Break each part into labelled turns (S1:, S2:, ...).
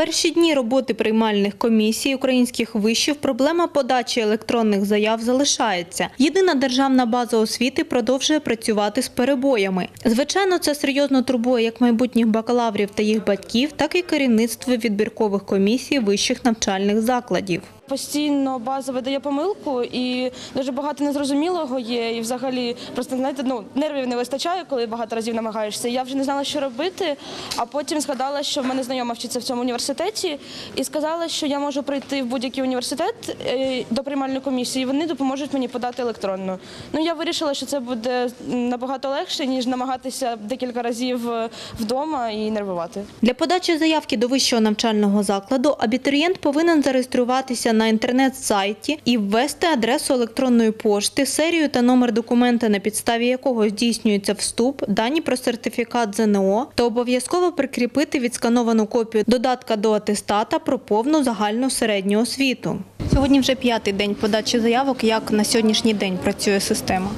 S1: перші дні роботи приймальних комісій українських вишів проблема подачі електронних заяв залишається. Єдина державна база освіти продовжує працювати з перебоями. Звичайно, це серйозно турбує як майбутніх бакалаврів та їх батьків, так і керівництво відбіркових комісій вищих навчальних закладів.
S2: Постійно база видає помилку і дуже багато незрозумілого є. І взагалі просто знаєте, ну нервів не вистачає, коли багато разів намагаєшся. Я вже не знала, що робити. А потім згадала, що в мене знайома вчиться в цьому університеті, і сказала, що я можу прийти в будь-який університет е, до приймальної комісії. і Вони допоможуть мені подати електронно. Ну я вирішила, що це буде набагато легше ніж намагатися декілька разів е, вдома і нервувати.
S1: Для подачі заявки до вищого навчального закладу абітурієнт повинен зареєструватися на інтернет-сайті і ввести адресу електронної пошти, серію та номер документа, на підставі якого здійснюється вступ, дані про сертифікат ЗНО та обов'язково прикріпити відскановану копію додатка до атестата про повну загальну середню освіту. Сьогодні вже п'ятий день подачі заявок. Як на сьогоднішній день працює система?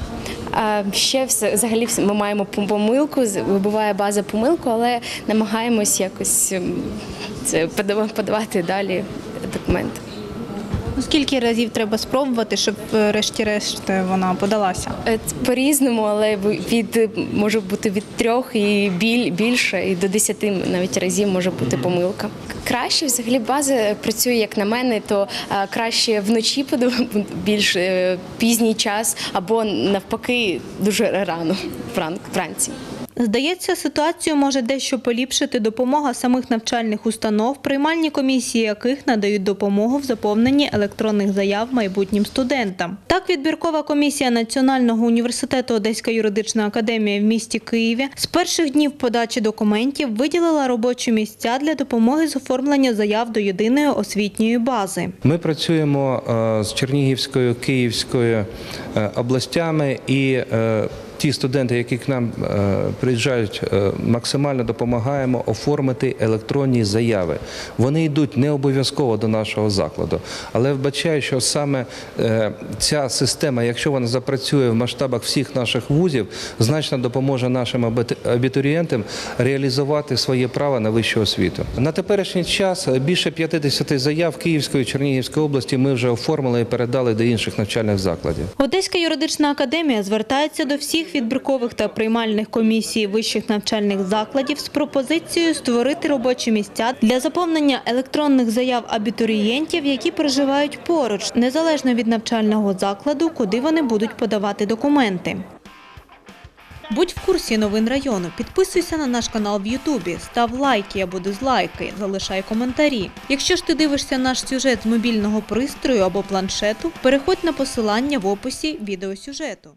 S3: Ще все взагалі ми маємо помилку, вибиває база помилку, але намагаємось якось ем, це подавати далі документи.
S1: Ну, Скільки разів треба спробувати, щоб е, врешті-решт вона подалася?
S3: Е, По-різному, але від е, може бути від трьох і біль, більше, і до десяти навіть разів може бути помилка. Краще взагалі база працює, як на мене, то е, краще вночі більш е, пізній час, або навпаки дуже рано вран- вранці.
S1: Здається, ситуацію може дещо поліпшити допомога самих навчальних установ, приймальні комісії яких надають допомогу в заповненні електронних заяв майбутнім студентам. Так, відбіркова комісія Національного університету Одеська юридична академія в місті Києві з перших днів подачі документів виділила робочі місця для допомоги з оформлення заяв до єдиної освітньої бази.
S4: Ми працюємо е, з Чернігівською, Київською е, областями і е, ті студенти, які к нам е, приїжджають, е, максимально допомагаємо оформити електронні заяви. Вони йдуть не обов'язково до нашого закладу, але вбачаю, що саме е, ця система, якщо вона запрацює в масштабах всіх наших вузів, значно допоможе нашим абітурієнтам реалізувати своє право на вищу освіту. На теперішній час більше 50 заяв Київської Чернігівської області ми вже оформили і передали до інших навчальних закладів.
S1: Одеська юридична академія звертається до всіх відбіркових та приймальних комісій вищих навчальних закладів з пропозицією створити робочі місця для заповнення електронних заяв абітурієнтів, які проживають поруч, незалежно від навчального закладу, куди вони будуть подавати документи. Будь в курсі новин району. Підписуйся на наш канал в Ютубі, став лайки або дизлайки, залишай коментарі. Якщо ж ти дивишся наш сюжет з мобільного пристрою або планшету, переходь на посилання в описі відеосюжету.